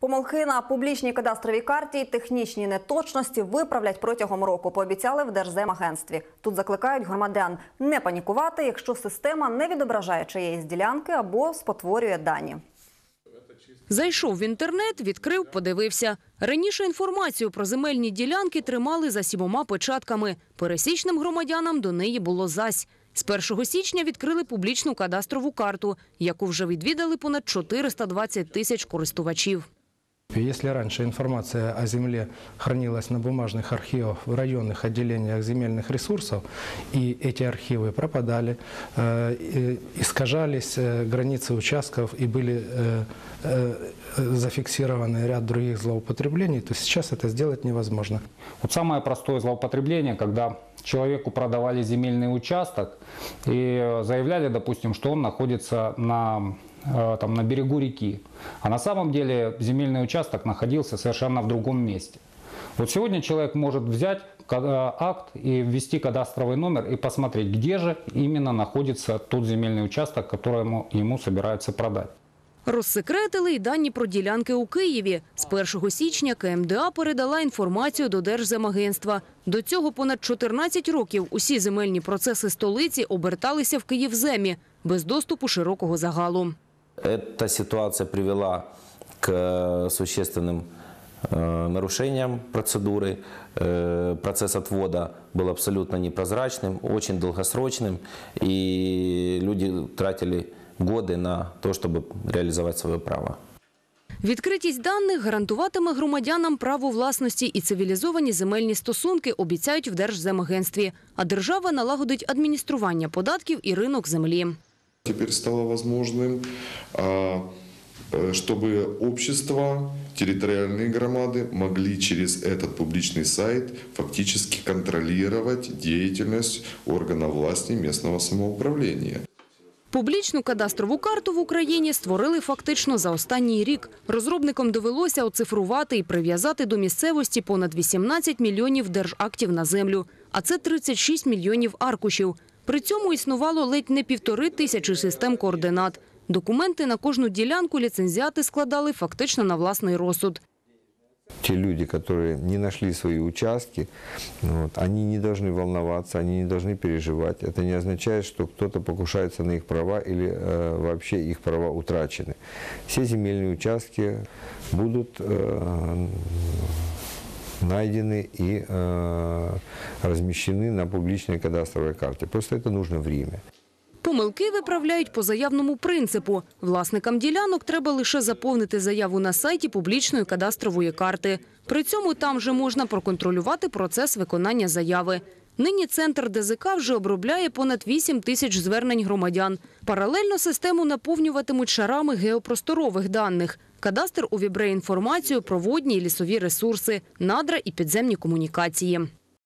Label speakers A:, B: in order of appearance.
A: Помилки на публічній кадастровій карті й технічні неточності виправлять протягом року. Пообіцяли в Держземагентстві. Тут закликають громадян не панікувати, якщо система не відображає чиєїсь ділянки або спотворює дані.
B: Зайшов в інтернет, відкрив, подивився. Раніше інформацію про земельні ділянки тримали за сімома печатками. Пересічним громадянам до неї було зась. З 1 січня відкрили публічну кадастрову карту, яку вже відвідали понад 420 тисяч користувачів.
C: Если раньше информация о земле хранилась на бумажных архивах в районных отделениях земельных ресурсов, и эти архивы пропадали, э, искажались э, границы участков и были э, зафиксированы ряд других злоупотреблений, то сейчас это сделать невозможно.
D: Вот самое простое злоупотребление, когда человеку продавали земельный участок и заявляли, допустим, что он находится на, там, на берегу реки. А на самом деле земельный участок находился совершенно в другом месте. Вот сегодня человек может взять ка- э, акт и ввести кадастровый номер и посмотреть, где же именно находится тот земельный участок, который ему, ему собираются продать.
B: Розсекретили й дані про ділянки у Києві. З 1 січня КМДА передала інформацію до Держземагентства. До цього понад 14 років усі земельні процеси столиці оберталися в Київземі без доступу широкого загалу.
E: Эта ситуация привела к э, существенным э, нарушениям процедуры. Э, Процесс отвода был абсолютно непрозрачным, очень долгосрочным, и люди тратили годы на то, чтобы реализовать свое право.
B: Відкритість даних гарантуватиме громадянам право власності і цивілізовані земельні стосунки, обіцяють в Держземагентстві. А держава налагодить адміністрування податків і ринок землі.
F: Теперь стало возможным, а, э, чтобы общества, территориальные громады могли через этот публичный сайт фактически контролировать деятельность органов власти местного самоуправления.
B: Публічну кадастрову карту в Україні створили фактично за останній рік. Розробникам довелося оцифрувати і прив'язати до місцевості понад 18 мільйонів держактів на землю, а це 36 мільйонів аркушів. При цьому існувало ледь не півтори тисячі систем координат. Документи на кожну ділянку ліцензіати складали фактично на власний розсуд.
G: те люди, которые не нашли свои участки, вот, они не должны волноваться, они не должны переживать. Это не означает, что кто-то покушается на их права или э, вообще их права утрачены. Все земельные участки будут э, найдены и э, размещены на публичной кадастровой карте. Просто это нужно время.
B: Помилки виправляють по заявному принципу. Власникам ділянок треба лише заповнити заяву на сайті публічної кадастрової карти. При цьому там же можна проконтролювати процес виконання заяви. Нині центр ДЗК вже обробляє понад 8 тисяч звернень громадян. Паралельно систему наповнюватимуть шарами геопросторових даних. Кадастр увібре інформацію про водні і лісові ресурси, надра і підземні комунікації.